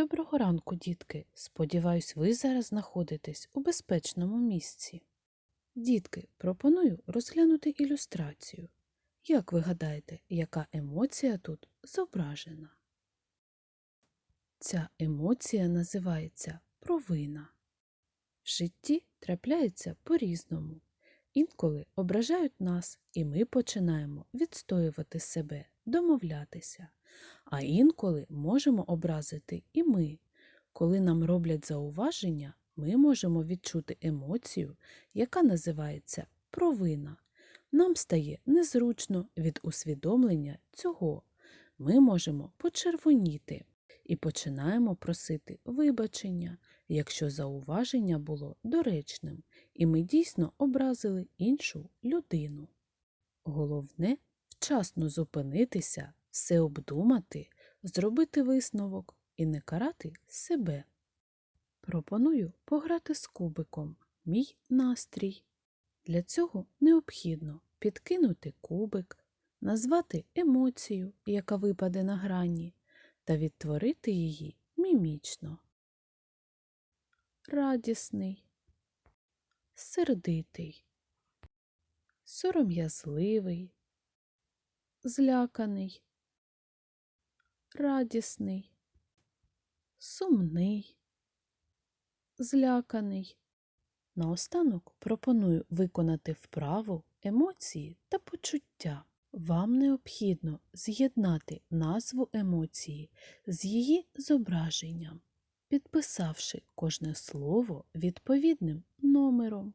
Доброго ранку, дітки. Сподіваюсь, ви зараз знаходитесь у безпечному місці. Дітки, пропоную розглянути ілюстрацію. Як ви гадаєте, яка емоція тут зображена? Ця емоція називається провина. В житті трапляється по-різному. Інколи ображають нас, і ми починаємо відстоювати себе, домовлятися. А інколи можемо образити і ми. Коли нам роблять зауваження, ми можемо відчути емоцію, яка називається провина. Нам стає незручно від усвідомлення цього. Ми можемо почервоніти і починаємо просити вибачення, якщо зауваження було доречним, і ми дійсно образили іншу людину. Головне вчасно зупинитися, все обдумати, зробити висновок і не карати себе. Пропоную пограти з кубиком Мій настрій. Для цього необхідно підкинути кубик, назвати емоцію, яка випаде на грані, та відтворити її мімічно. Радісний, сердитий, сором'язливий, зляканий, радісний, сумний, зляканий. Наостанок пропоную виконати вправу емоції та почуття. Вам необхідно з'єднати назву емоції з її зображенням, підписавши кожне слово відповідним номером.